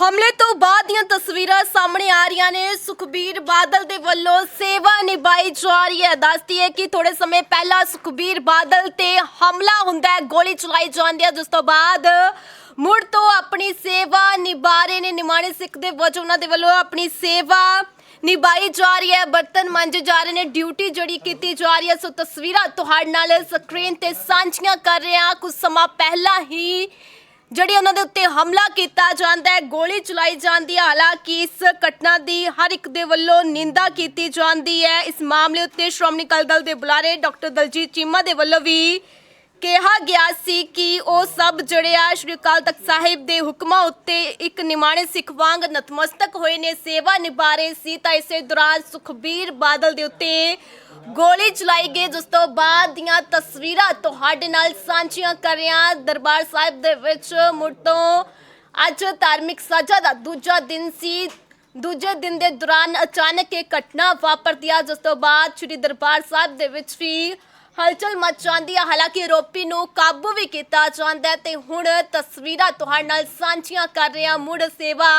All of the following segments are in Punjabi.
ਹਮਲੇ ਤੋਂ ਬਾਅਦ ਦੀਆਂ ਤਸਵੀਰਾਂ ਸਾਹਮਣੇ ਆ ਰਹੀਆਂ ਨੇ। ਸੁਖਬੀਰ ਬਾਦਲ ਦੇ ਵੱਲੋਂ ਸੇਵਾ ਨਿਭਾਈ ਜਾ ਰਹੀ ਹੈ। ਦੱਸਦੀ ਹੈ ਕਿ ਥੋੜੇ ਸਮੇਂ ਪਹਿਲਾਂ ਸੁਖਬੀਰ ਬਾਦਲ ਤੇ ਹਮਲਾ ਹੁੰਦਾ ਹੈ। ਗੋਲੀ ਚਲਾਈ ਜਾਂਦੀ ਹੈ। ਜਿਸ ਤੋਂ ਬਾਅਦ ਮੁੜ ਤੋਂ ਆਪਣੀ ਸੇਵਾ ਨਿਭਾ ਰਹੇ ਨੇ। ਨਿਮਾਣੇ ਸਿੱਖ ਦੇ ਵਜੋਂ ਉਹਨਾਂ ਦੇ ਵੱਲੋਂ ਆਪਣੀ ਸੇਵਾ ਨਿਭਾਈ ਜਾ ਰਹੀ ਹੈ। ਬਰਤਨ ਮਾਂਜੇ ਜਾ ਰਹੇ ਨੇ। ਡਿਊਟੀ ਜਿਹੜੀ ਕੀਤੀ ਜਾ ਰਹੀ ਹੈ। ਸੋ ਤਸਵੀਰਾਂ ਤੁਹਾਡੇ ਨਾਲ ਸਕਰੀਨ ਤੇ ਸਾਂਝੀਆਂ ਕਰ ਰਹੇ ਹਾਂ। ਕੁਝ ਸਮਾਂ ਪਹਿਲਾਂ ਹੀ ਜਿਹੜੀ ਉਹਨਾਂ ਦੇ ਉੱਤੇ ਹਮਲਾ ਕੀਤਾ ਜਾਂਦਾ ਹੈ, ਗੋਲੀ ਚਲਾਈ ਜਾਂਦੀ ਹੈ, ਹਾਲਾਂਕਿ ਇਸ ਘਟਨਾ ਦੀ ਹਰ ਇੱਕ ਦੇ ਵੱਲੋਂ ਨਿੰਦਾ ਕੀਤੀ ਜਾਂਦੀ ਹੈ। ਇਸ ਮਾਮਲੇ ਉੱਤੇ ਸ਼੍ਰੋਮਣੀ ਅਕਾਲੀ ਦਲ ਦੇ ਬੁਲਾਰੇ ਡਾਕਟਰ ਦਲਜੀਤ ਚੀਮਾ ਦੇ ਵੱਲੋਂ ਵੀ ਕਿਹਾ ਗਿਆ ਸੀ ਕਿ ਉਹ ਸਭ ਜਿਹੜੇ ਆ ਸ਼੍ਰੀ ਅਕਾਲ ਤਖਤ ਸਾਹਿਬ ਦੇ ਹੁਕਮਾਂ ਉੱਤੇ ਇੱਕ ਨਿਮਾਣੇ ਸਿੱਖ ਵਾਂਗ ਨਤਮਸਤਕ ਹੋਏ ਨੇ, ਸੇਵਾ ਨਿਭਾ ਰਹੇ ਸੀ ਤਾਂ ਇਸੇ ਦੌਰਾਨ ਸੁਖਬੀਰ ਬਾਦਲ ਦੇ ਉੱਤੇ ਗੋਲੀ ਚਲਾਈ ਗਈ, ਜਿਸ ਤੋਂ ਬਾਅਦ ਦੀਆਂ ਤਸਵੀਰਾਂ ਤੁਹਾਡੇ ਨਾਲ ਸਾਂਝੀਆਂ ਕਰ ਰਹੇ ਦਰਬਾਰ ਸਾਹਿਬ ਦੇ ਵਿੱਚ ਮੁੜ ਤੋਂ ਅੱਜ ਧਾਰਮਿਕ ਸਜ਼ਾ ਦਾ ਦੂਜਾ ਦਿਨ ਸੀ। ਦੂਜੇ ਦਿਨ ਦੇ ਦੌਰਾਨ ਅਚਾਨਕ ਇਹ ਘਟਨਾ ਵਾਪਰਦੀ ਆ, ਜਿਸ ਤੋਂ ਬਾਅਦ ਸ੍ਰੀ ਦਰਬਾਰ ਸਾਹਿਬ ਦੇ ਵਿੱਚ ਵੀ ਹਲਚਲ ਮਚ ਜਾਂਦੀ ਹੈ ਹਾਲਾਂਕਿ ਆਰੋਪੀ ਨੂੰ ਕਾਬੂ ਵੀ ਕੀਤਾ ਜਾਂਦਾ ਹੈ ਤੇ ਹੁਣ ਤਸਵੀਰਾਂ ਤੁਹਾਡੇ ਨਾਲ ਸਾਂਝੀਆਂ ਕਰ ਰਿਹਾ ਮੁੜ ਸੇਵਾ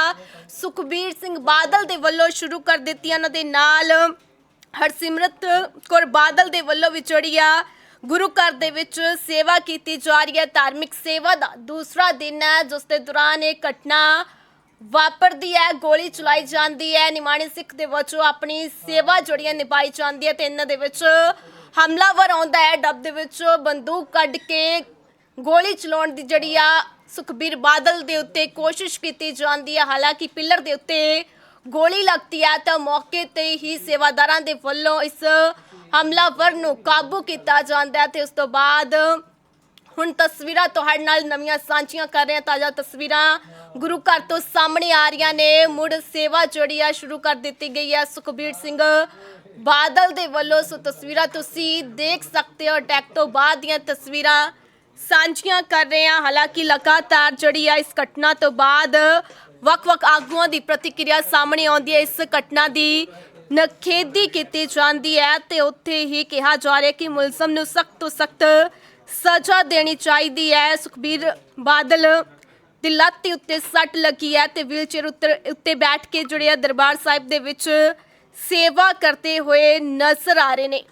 ਸੁਖਬੀਰ ਸਿੰਘ ਬਾਦਲ ਦੇ ਵੱਲੋਂ ਸ਼ੁਰੂ ਕਰ ਦਿੱਤੀਆਂ ਇਹਨਾਂ ਦੇ ਨਾਲ ਹਰਸਿਮਰਤ ਕੌਰ ਬਾਦਲ ਦੇ ਵੱਲੋਂ ਵੀ ਜਿਹੜੀ ਆ, ਗੁਰੂ ਘਰ ਦੇ ਵਿੱਚ ਸੇਵਾ ਕੀਤੀ ਜਾ ਰਹੀ ਹੈ। ਧਾਰਮਿਕ ਸੇਵਾ ਦਾ ਦੂਸਰਾ ਦਿਨ ਹੈ, ਜਿਸ ਦੇ ਦੌਰਾਨ ਇਹ ਘਟਨਾ ਵਾਪਰਦੀ ਹੈ, ਗੋਲੀ ਚਲਾਈ ਜਾਂਦੀ ਹੈ। ਨਿਮਾਣੀ ਸਿੱਖ ਦੇ ਵਜੋਂ ਆਪਣੀ ਸੇਵਾ ਜੜੀਆਂ ਨਿਭਾਈ ਜਾਂਦੀ ਹੈ ਤੇ ਇਹਨਾਂ ਦੇ ਵਿੱਚ ਹਮਲਾਵਰ ਆਉਂਦਾ ਹੈ, ਡੱਬ ਦੇ ਵਿੱਚ ਬੰਦੂਕ ਕੱਢ ਕੇ ਗੋਲੀ ਚਲਾਉਣ ਦੀ ਜਿਹੜੀ ਆ ਸੁਖਬੀਰ ਬਾਦਲ ਦੇ ਉੱਤੇ ਕੋਸ਼ਿਸ਼ ਕੀਤੀ ਜਾਂਦੀ ਹੈ ਹਾਲਾਂਕਿ ਪਿੱਲਰ ਦੇ ਉੱਤੇ ਗੋਲੀ ਲੱਗਦੀ ਹੈ ਤਾਂ ਮੌਕੇ ਤੇ ਹੀ ਸੇਵਾਦਾਰਾਂ ਦੇ ਵੱਲੋਂ ਇਸ ਹਮਲਾਵਰ ਨੂੰ ਕਾਬੂ ਕੀਤਾ ਜਾਂਦਾ ਹੈ ਤੇ ਉਸ ਤੋਂ ਬਾਅਦ ਹੁਣ ਤਸਵੀਰਾਂ ਤੁਹਾਡੇ ਨਾਲ ਨਵੀਆਂ ਸਾਂਝੀਆਂ ਕਰ ਰਹੇ ਹਾਂ। ਤਾਜ਼ਾ ਤਸਵੀਰਾਂ ਗੁਰੂ ਘਰ ਤੋਂ ਸਾਹਮਣੇ ਆ ਰਹੀਆਂ ਨੇ। ਮੁੜ ਸੇਵਾ ਜਿਹੜੀ ਆ ਸ਼ੁਰੂ ਕਰ ਦਿੱਤੀ ਗਈ ਹੈ ਸੁਖਬੀਰ ਸਿੰਘ ਬਾਦਲ ਦੇ ਵੱਲੋਂ ਸੋ ਤਸਵੀਰਾਂ ਤੁਸੀਂ ਦੇਖ ਸਕਦੇ ਹੋ। ਅਟੈਕ ਤੋਂ ਬਾਅਦ ਦੀਆਂ ਤਸਵੀਰਾਂ ਸਾਂਝੀਆਂ ਕਰ ਰਹੇ ਹਾਂ। ਹਾਲਾਂਕਿ ਲਗਾਤਾਰ ਜਿਹੜੀ ਆ ਇਸ ਘਟਨਾ ਤੋਂ ਬਾਅਦ ਵੱਖ-ਵੱਖ ਆਗੂਆਂ ਦੀ ਪ੍ਰਤੀਕਿਰਿਆ ਸਾਹਮਣੇ ਆਉਂਦੀ ਹੈ। ਇਸ ਘਟਨਾ ਦੀ ਨਖੇਦੀ ਕੀਤੀ ਜਾਂਦੀ ਹੈ ਤੇ ਉੱਥੇ ਹੀ ਕਿਹਾ ਜਾ ਰਿਹਾ ਕਿ ਮੁਲਜ਼ਮ ਨੂੰ ਸਖਤ ਤੋਂ ਸਖਤ ਸਜ਼ਾ ਦੇਣੀ ਚਾਹੀਦੀ ਹੈ। ਸੁਖਬੀਰ ਬਾਦਲ ਦੀ ਲੱਤ ਉੱਤੇ ਸੱਟ ਲੱਗੀ ਹੈ ਤੇ ਵੀਲਚੇਅਰ ਉੱਤੇ ਉੱਤੇ ਬੈਠ ਕੇ ਜਿਹੜੇ ਆ ਦਰਬਾਰ ਸਾਹਿਬ ਦੇ ਵਿੱਚ ਸੇਵਾ ਕਰਦੇ ਹੋਏ ਨਜ਼ਰ ਆ ਰਹੇ ਨੇ।